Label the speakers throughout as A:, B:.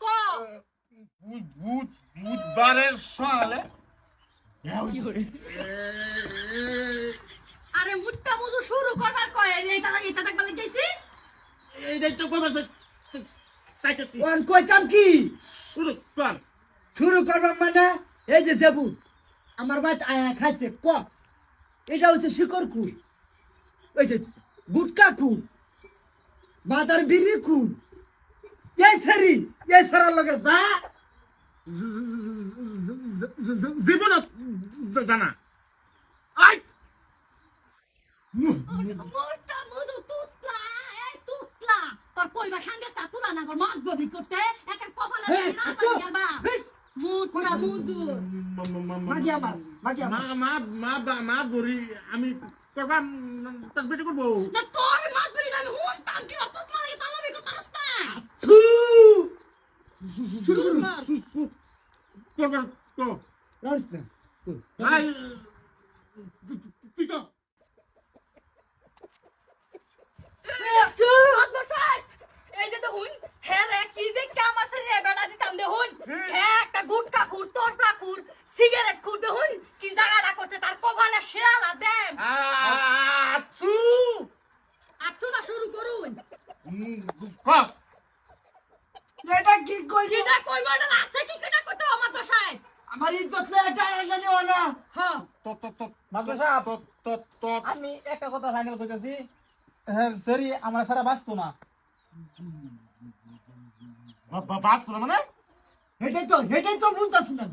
A: ক
B: বুধবারের সকালে
A: আরে মুট্টা মজু শুরু করবার কয় এটা এটা দেখবার গেছি
B: এইটাই তো কবার চাইতেছি
C: ওয়ান কইতাম কি?
B: শুরু কর।
C: শুরু করবাম মানে? এই যে দেবু আমার আয়া খাইছে ক? এটা হচ্ছে শিকড় কুল ওই যে গুটকা কুল মাদার বিড়ি কুল এই সারি এই সারার লগে যা।
B: জীবন জানা। আই!
A: তোর কইবা সঙ্গে তুলা না ববি করতে? কপালে রাখা যাবা
C: এই,
A: মুট্টা মজু
C: মাগি আমার আমার
B: মা মা মা বরি আমি বেটে
A: না তোর! শুরু
B: তো
C: রাইস না।
B: আই
A: এই যে দেখুন হ্যাঁ রে কি দেখে আমার সাথে বেড়া দিতাম দেখুন হ্যাঁ একটা গুটকা খুর তোরপা খুর সিগারেট খুর দেখুন কি জায়গাটা করছে তার কপালে শেয়ালা দেন
B: আছু
A: আচ্ছা না শুরু করুন
B: কর
C: এটা কি কইলি?
A: কিটা কইবা না আছে কি? কিটা করতে আমার দশায়
C: আমার ইজ্জত লয়ে এটা এটা নিও
A: হ্যাঁ।
B: তো তো তো
D: মাদ্র সাহেব
B: তো তো তো।
D: আমি একটা কথা ফাইনাল করতেছি হ্যাঁ সরি আমার সারা বাঁচতো না।
B: বা- বা- না মানে?
C: এটাই তো এটাই তো বুঝতাছি না।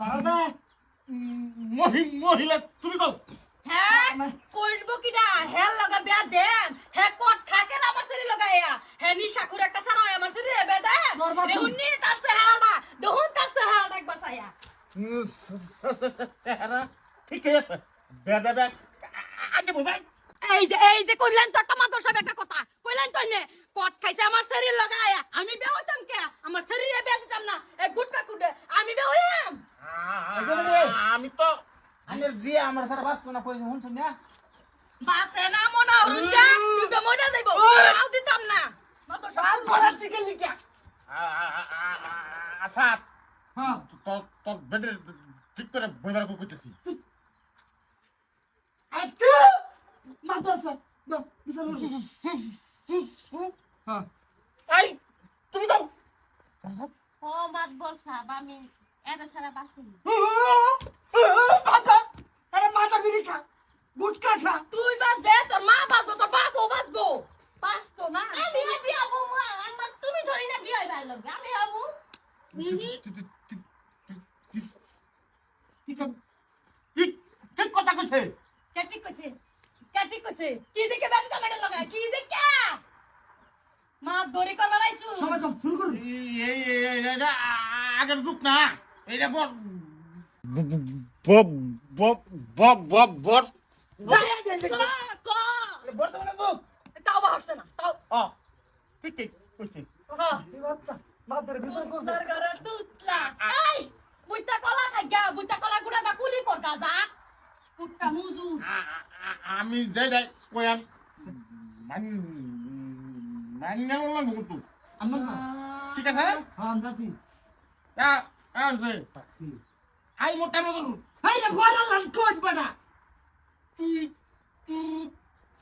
C: সারাদা
B: মহি মহিলা তুমি কও?
A: হ্যাঁ? কইব কিডা? হ্যাঁ লগা বিয়া দেন। হ্যাঁ কট থাকে না আমার শরীর লাগাইয়া? হ্যাঁ নিশা করে একটা সারা আমার শরীরে বে দেন দেখুন নি তার সেহালটা দেখুন তার সেহালটা একবার চাইয়া
B: সেহারা ঠিক আছে। বে বে বে আগে ভাই
A: এই যে এই যে কইলেন তো একটা মাদর সাহেব একটা কথা। কইলেন তো নে কট খাইছে আমার শরীর লাগাইয়া? আমি বে হইতাম কে? আমার শরীরে বে দিতাম না। এই গুটকা কুটে আমি বে হইয়াম?
D: আনের জি আমার সারা বাঁচতো না কই শুনছুন না?
A: বাসে না মনে হরুন যা তুই বে মইনা যাইবো আও দিতাম না।
C: আর
A: সাহেব
C: বলা থেকে লিখা
B: আচ্ছা
C: হ্যাঁ।
B: তোর তোর বেডের ঠিক করে বইবার কইতেছি?
C: আচ্ছা মাদ্রাসা দাও। হ্যাঁ।
B: আই তুমি দাও
A: ও মাদর সাহেব আমি এটা সারা বাসি
C: মাথা আরে মাথা বিড়ি খা গুটকা খা
A: তুই বাসবে তোর মা বাসবো তোর বাপও বাসবো বাসতো না আমি আমি আবু আমার তুমি ধরি না
B: ঠিক ঠিক ঠিক কথা কইছে।
A: কেটি কইছে? কেটি কইছে? কি দেখে বেলটা মেডাল লাগা কি দেখে? মা দড়ি করবার আইছু
C: সবাই কম শুরু করুন।
B: এই এই এই এটা আগের যুগ না। এটা বর বব বব বব বব
A: ক? ক
D: বর্তমানে তো
A: তাও না
B: ঠিক ঠিক
A: হ্যাঁ
C: মাদার বিচার করবে
A: তোর ঘরে তুতলা আই বুইতা কলা খাই গা বুইতা কলা গুড়া দা কুলি কর গাজা কুটটা মুজু।
B: আমি যেটা কয়াম মান মান্য লাগতো
C: আমরা না
B: ঠিক আছে?
C: হ্যাঁ আমরা আছি।
B: আ আছে। আই মোটা মতন
C: এই রে বড় লাল কোচ বানা
B: তুই তুই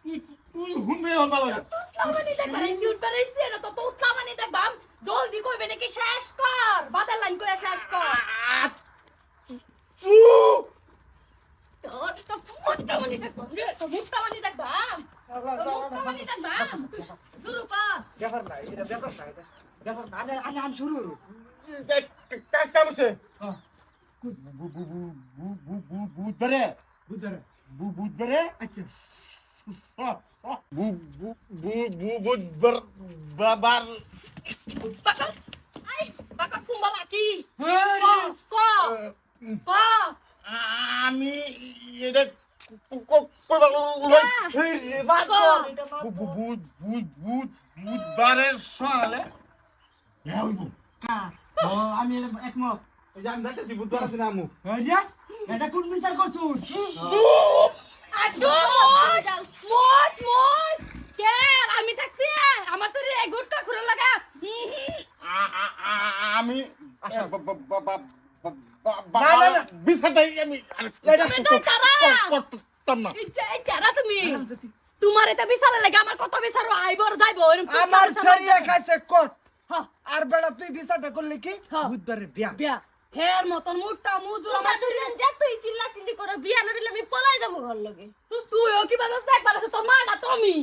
B: তুই তুই হুনবে হল ভালো
A: তুতলামানি দেখবার আইছি উঠবার আইছি না তো তুতলামানি দেখবাম জলদি কইবে নাকি শেষ কর? বাদাল লাইন কইয়া শেষ কর। তোর তো মুট্টামানি দেখবাম রে তো মুট্টামানি দেখবাম তো মুট্টামানি দেখবাম শুরু কর।
C: ব্যাপার না এটা ব্যাপার না ব্যাপার না আনে আনে শুরু করু।
B: কাজ কামছে বুধবারে।
C: বুঝারে
B: বুধবারে?
C: আচ্ছা।
B: বুধবার
A: কি
C: হ্যাঁ
A: ক ক ক
B: আমি এটা বুধবারের সালে
D: ও আমি এটা একমত এই যে আমি যাইতেছি বুধবার দিন আমু
C: এটা কোন বিচার করছুন
A: আদো এই গুটকা খুরে লাগা
B: আ- আ- আ- আমি
C: আচ্ছা।
B: ব- ব- ব- ব- ব- ব-
C: না, না, না।
B: বিছাটাই আমি
C: এটা
A: তুমি যাই তারা। তোমার এটা বিশাল লাগে আমার কত বিচার আইবর যাইব
C: আমার শরীরে খাইছে কট। আর বেড়া তুই বিচারটা করলি কি? বুধবারের বিয়া।
A: বিয়া। হের মতন মুটটা মুজুর আমার দুইজন যে তুই চিল্লা চিল্লি করে বিয়া না দিলে আমি পলাই যাব ঘর লগে। তুইও কি বাজাস না একবার তো তোর মাটা তুমি।